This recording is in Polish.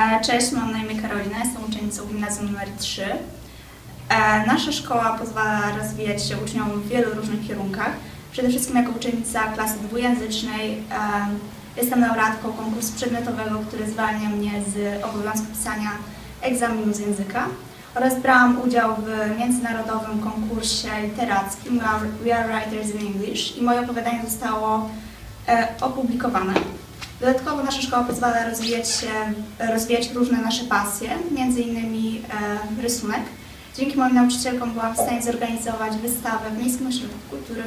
E, Cześć, mam na imię Karolina, jestem uczennicą gimnazjum nr 3. E, Nasza szkoła pozwala rozwijać się uczniom w wielu różnych kierunkach. Przede wszystkim jako uczennica klasy dwujęzycznej e, jestem laureatką konkursu przedmiotowego, który zwalnia mnie z obowiązku pisania egzaminu z języka oraz brałam udział w międzynarodowym konkursie literackim We Are- Writers in English i moje opowiadanie zostało opublikowane. Dodatkowo nasza szkoła pozwala rozwijać się, rozwijać różne nasze pasje, między innymi e, rysunek. Dzięki moim nauczycielkom byłam w stanie zorganizować wystawę w Miejskim Ośrodku Kultury.